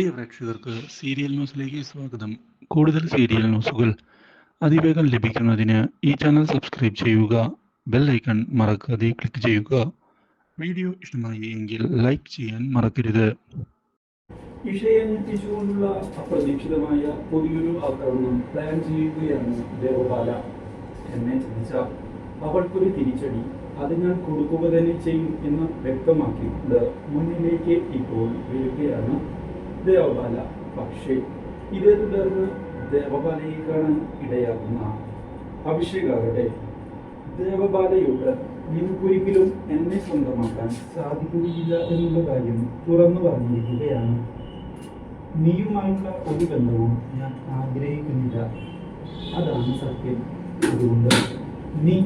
പ്രിയ പ്രേക്ഷകർക്ക് സീരിയൽ ന്യൂസിലേക്ക് സ്വാഗതം. കൂടുതൽ സീരിയൽ ന്യൂസുകൾ അതിവേഗം ലഭിക്കുന്നതിന് ഈ ചാനൽ സബ്സ്ക്രൈബ് ചെയ്യുക ബെൽ ഐക്കൺ മറക്കാതെ ക്ലിക്ക് ചെയ്യുക. വീഡിയോ ഇഷ്ടമായി എങ്കിൽ ലൈക്ക് ചെയ്യാൻ മറക്കരുത്. ഞെട്ടിച്ചുകൊണ്ടുള്ള അപ്രതീക്ഷിതമായ പുതിയൊരു ആക്രമണം പ്ലാൻ ചെയ്യുകയാണ് ദേവപാല. എന്നെ ചിന്തിച്ച അവൾക്കൊരു തിരിച്ചടി അത് ഞാൻ കൊടുക്കുക തന്നെ ചെയ്യും എന്ന് വ്യക്തമാക്കിക്കൊണ്ട് മുന്നിലേക്ക് ഇപ്പോൾ വരികയാണ് ദേവപാല പക്ഷേ ഇതേ തുടർന്ന് ദേവപാലയെ കാണാൻ ഇടയാകുന്ന അഭിഷേകാരുടെ ദേവബാലയോട് നിനക്കൊരിക്കലും എന്നെ സ്വന്തമാക്കാൻ സാധിക്കുകയില്ല എന്നുള്ള കാര്യം തുറന്നു പറഞ്ഞിരിക്കുകയാണ്. നീയുമായുള്ള ഒരു ബന്ധവും ഞാൻ ആഗ്രഹിക്കുന്നില്ല. അതാണ് സത്യം. അതുകൊണ്ട് നീ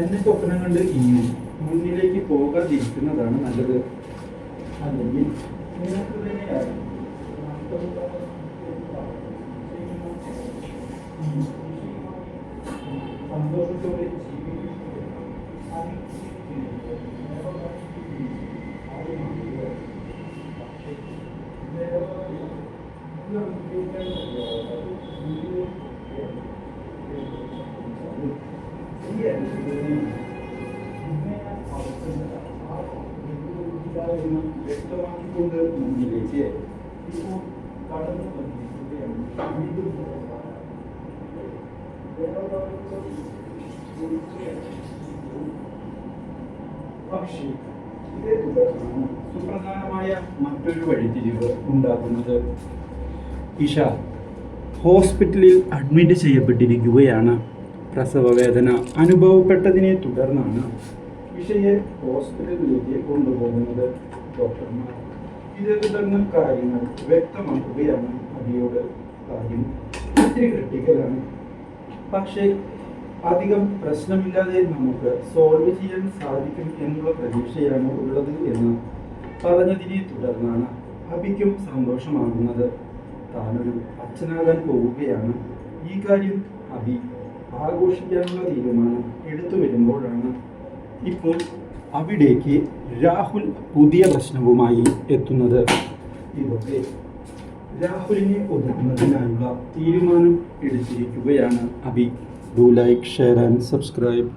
എന്നെ സ്വപ്നം കണ്ട് ഇനിയും മുന്നിലേക്ക് പോകാതിരിക്കുന്നതാണ് നല്ലത്. അല്ലെങ്കിൽ നിനക്ക് തന്നെയാണ് വ്യക്തമാക്കിക്കൊണ്ട് മുന്നിലേക്ക് ഇപ്പോൾ കടന്നു പക്ഷേ സുപ്രധാനമായ മറ്റൊരു വഴിത്തിരിവ് ഉണ്ടാകുന്നത് ഇഷ ഹോസ്പിറ്റലിൽ അഡ്മിറ്റ് ചെയ്യപ്പെട്ടിരിക്കുകയാണ്. പ്രസവ വേദന അനുഭവപ്പെട്ടതിനെ തുടർന്നാണ് ഇഷയെ ഹോസ്പിറ്റലിലേക്ക് കൊണ്ടുപോകുന്നത് ഡോക്ടർമാർ. ഇതേ കാര്യങ്ങൾ വ്യക്തമാക്കുകയാണ് അതിയോട് കാര്യം ഇത്തിരി ക്രിട്ടിക്കലാണ് പക്ഷേ അധികം പ്രശ്നമില്ലാതെ നമുക്ക് സോൾവ് ചെയ്യാൻ സാധിക്കും എന്നുള്ള പ്രതീക്ഷയാണ് ഉള്ളത് എന്ന് പറഞ്ഞതിനെ തുടർന്നാണ് അബിക്കും സന്തോഷമാകുന്നത്. താനൊരു അച്ഛനാകാൻ പോവുകയാണ്. ഈ കാര്യം അബി ആഘോഷിക്കാനുള്ള തീരുമാനം എടുത്തു വരുമ്പോഴാണ് ഇപ്പോൾ അവിടേക്ക് രാഹുൽ പുതിയ പ്രശ്നവുമായി എത്തുന്നത്. ഇതൊക്കെ രാഹുലിനെ ഒതുക്കുന്നതിനായുള്ള തീരുമാനം എടുത്തിരിക്കുകയാണ് Abi. Do like share and subscribe